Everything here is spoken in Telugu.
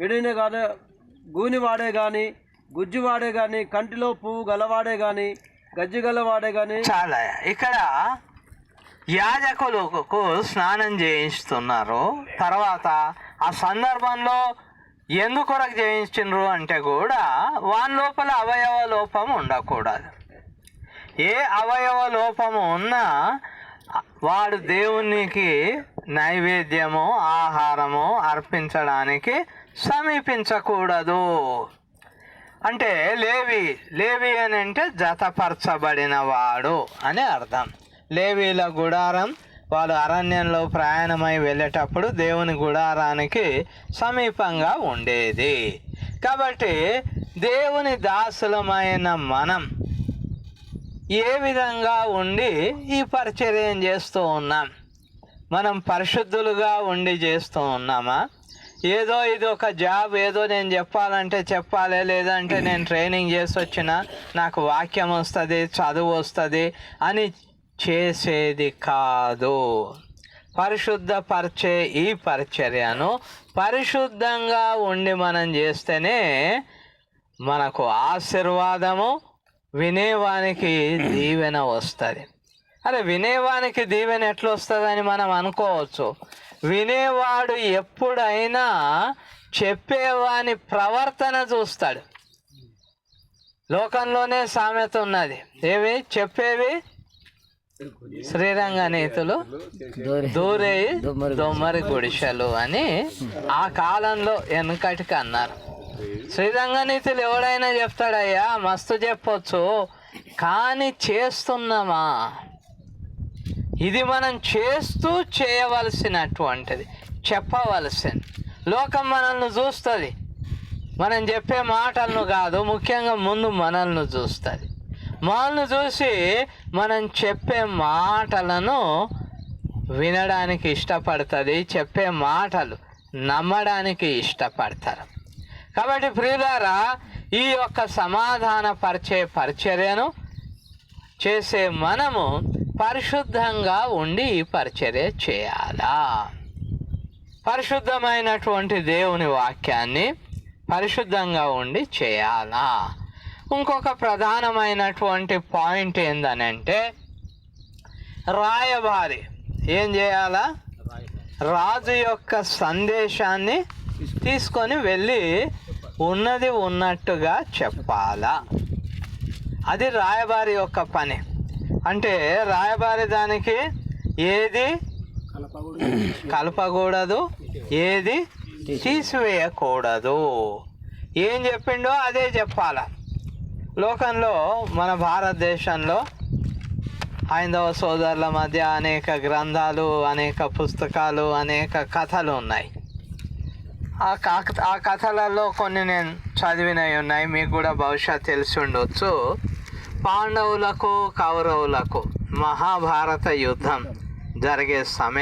విడిన కాదు గూనివాడే కానీ గుజ్జు వాడే కానీ కంటిలో పువ్వు గలవాడే కానీ గజ్జి గలవాడే కానీ చాలా. ఇక్కడ యాజకులకు స్నానం చేయిస్తున్నారు. తర్వాత ఆ సందర్భంలో ఎందుకొరకు చేయించిండ్రు అంటే కూడా వాని లోపల అవయవ లోపం ఉండకూడదు. ఏ అవయవ లోపము ఉన్నా వాడు దేవునికి నైవేద్యము ఆహారము అర్పించడానికి సమీపించకూడదు. అంటే లేవి లేవి అని అంటే జతపరచబడిన వాడు అని అర్థం. లేవీల గుడారం వాళ్ళు అరణ్యంలో ప్రయాణమై వెళ్ళేటప్పుడు దేవుని గుడారానికి సమీపంగా ఉండేది. కాబట్టి దేవుని దాసులమైన మనం ఏ విధంగా ఉండి ఈ పరిచర్యం చేస్తూ ఉన్నాం? మనం పరిశుద్ధులుగా ఉండి చేస్తూ ఉన్నామా? ఏదో ఇది ఒక జాబ్ ఏదో నేను చెప్పాలంటే చెప్పాలి లేదంటే నేను ట్రైనింగ్ చేసి వచ్చిన నాకు వాక్యం వస్తుంది చదువు వస్తుంది అని చేసేది కాదు. పరిశుద్ధపరిచే ఈ పరిచర్యను పరిశుద్ధంగా ఉండి మనం చేస్తేనే మనకు ఆశీర్వాదము వినేవానికి దీవెన వస్తుంది. అరే వినేవానికి దీవెన ఎట్లా వస్తుందని మనం అనుకోవచ్చు. వినేవాడు ఎప్పుడైనా చెప్పేవాని ప్రవర్తన చూస్తాడు. లోకంలోనే సామెత ఉన్నది. ఏవి? చెప్పేవి? శ్రీరంగ నీతులు దూరే దొమ్మరి గుడిసెలు అని ఆ కాలంలో వెనకటికి అన్నారు. శ్రీరంగ నీతులు ఎవడైనా చెప్తాడయ్యా మస్తు చెప్పొచ్చు కానీ చేస్తున్నామా? ఇది మనం చేస్తూ చేయవలసినటువంటిది. చెప్పవలసింది. లోకం మనల్ని చూస్తుంది. మనం చెప్పే మాటలను కాదు ముఖ్యంగా ముందు మనల్ని చూస్తుంది. మనల్ని చూసి మనం చెప్పే మాటలను వినడానికి ఇష్టపడుతుంది చెప్పే మాటలు నమ్మడానికి ఇష్టపడతారు. కాబట్టి ప్రియులారా ఈ యొక్క సమాధాన పరిచే పరిచర్యను చేసే మనము పరిశుద్ధంగా ఉండి పరిచర్య చేయాలా? పరిశుద్ధమైనటువంటి దేవుని వాక్యాన్ని పరిశుద్ధంగా ఉండి చేయాలా? ఇంకొక ప్రధానమైనటువంటి పాయింట్ ఏందనంటే రాయబారి ఏం చేయాలా? రాజు యొక్క సందేశాన్ని తీసుకొని వెళ్ళి ఉన్నది ఉన్నట్టుగా చెప్పాలా? అది రాయబారి యొక్క పని. అంటే రాయబారి దానికి ఏది? కలపకూడదు. ఏది? తీసివేయకూడదు. ఏం చెప్పిండో అదే చెప్పాల. లోకంలో మన భారతదేశంలో హైందవ సోదరుల మధ్య అనేక గ్రంథాలు అనేక పుస్తకాలు అనేక కథలు ఉన్నాయి. ఆ ఆ కథలలో కొన్ని నేను చదివినవి ఉన్నాయి. మీకు కూడా బహుశా తెలిసి ఉండొచ్చు. పాండవులకు కౌరవులకు మహాభారత యుద్ధం జరిగే సమయం